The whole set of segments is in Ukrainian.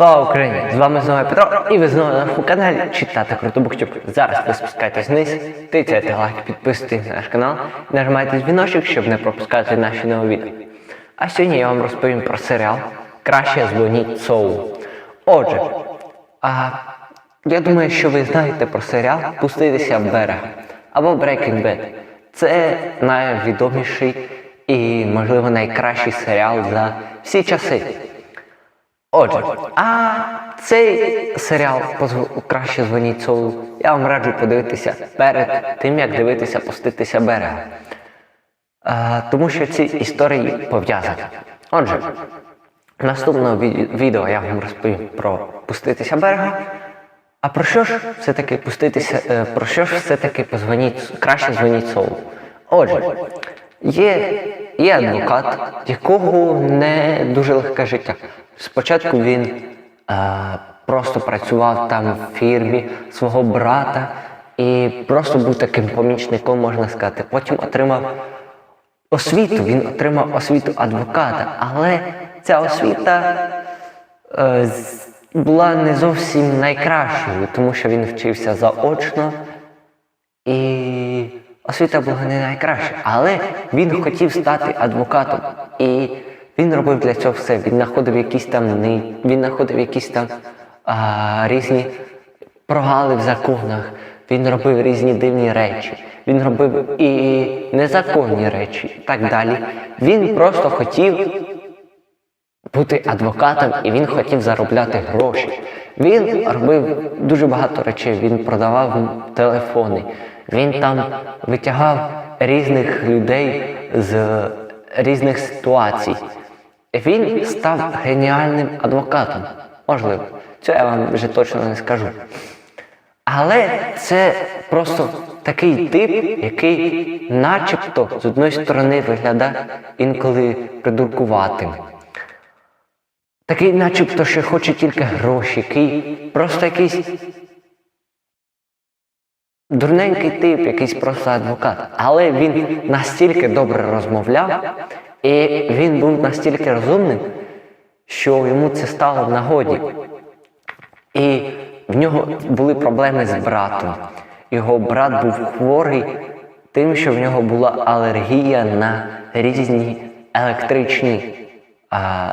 Слава Україні! З вами знову Петро, і ви знову на нашому каналі читати круто Буктюб. Зараз ви спускайтесь вниз, тицяйте лайк, підписуйтесь на наш канал, нажимайте дзвіночок, щоб не пропускати наші нові відео. А сьогодні я вам розповім про серіал Краще дзвоніть Соул. Отже, а, я думаю, що ви знаєте про серіал Пуститися в берег або Breaking Bad. Це найвідоміший і, можливо, найкращий серіал за всі часи. Отже, а цей серіал «Позв- краще дзвоніть Соулу я вам раджу подивитися перед тим, як дивитися пуститися берега. А, тому що ці історії пов'язані. Отже, в наступному відео я вам розповім про пуститися берега. А про що ж все-таки пуститися, е, про що ж все-таки позвоніть, краще дзвоніть Соулу? Отже, є, є адвокат, якого не дуже легке життя. Спочатку він е, просто працював там в фірмі свого брата і просто був таким помічником, можна сказати. Потім отримав освіту, він отримав освіту адвоката, але ця освіта е, була не зовсім найкращою, тому що він вчився заочно і освіта була не найкраща. Але він хотів стати адвокатом. І він робив для цього все. Він знаходив якісь там ни- він знаходив якісь там а, різні прогали в законах. Він робив різні дивні речі. Він робив і незаконні речі, і так далі. Він просто хотів бути адвокатом і він хотів заробляти гроші. Він робив дуже багато речей. Він продавав телефони, він там витягав різних людей з різних ситуацій. Він став геніальним адвокатом. Можливо, це я вам вже точно не скажу. Але це просто такий тип, який начебто з одної сторони виглядає інколи придуркуватим. Такий начебто, що хоче тільки гроші, який просто якийсь дурненький тип, якийсь просто адвокат. Але він настільки добре розмовляв, і він був настільки розумним, що йому це стало в нагоді. І в нього були проблеми з братом. Його брат був хворий тим, що в нього була алергія на різні електричні а,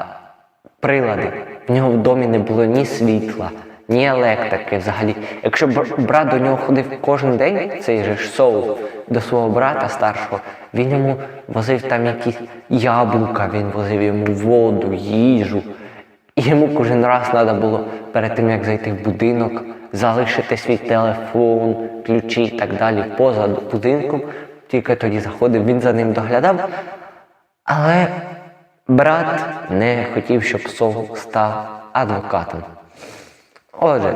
прилади. В нього в домі не було ні світла, ні електрики взагалі. Якщо брат до нього ходив кожен день, цей же ж соул, до свого брата старшого, він йому возив там якісь яблука, він возив йому воду, їжу. І йому кожен раз треба було перед тим, як зайти в будинок, залишити свій телефон, ключі і так далі поза будинком. Тільки тоді заходив, він за ним доглядав. Але брат не хотів, щоб Сол став адвокатом. Отже,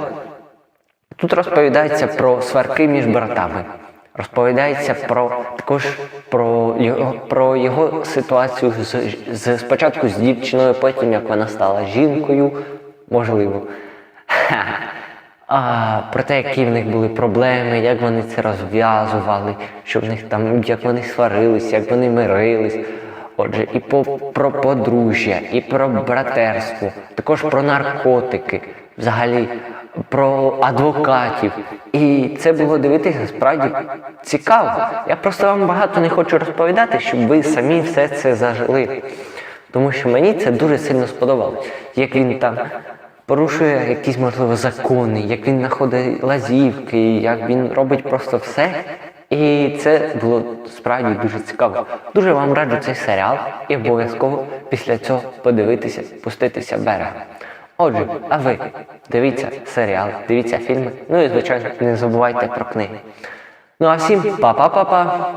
тут розповідається про сварки між братами. Розповідається про також про його, про його ситуацію з, з спочатку з дівчиною, потім як вона стала жінкою, можливо. А, про те, які в них були проблеми, як вони це розв'язували, що в них там, як вони сварились, як вони мирились. Отже, і по, про подружжя, і про братерство, також про наркотики, взагалі про адвокатів. І це було дивитися справді цікаво. Я просто вам багато не хочу розповідати, щоб ви самі все це зажили. Тому що мені це дуже сильно сподобалось, як він там порушує якісь, можливо, закони, як він знаходить лазівки, як він робить просто все. І це було справді дуже цікаво. Дуже вам раджу цей серіал і обов'язково після цього подивитися, пуститися берега. Отже, а ви дивіться серіали, дивіться фільми, ну і звичайно не забувайте про книги. Ну а всім па-па-па-па!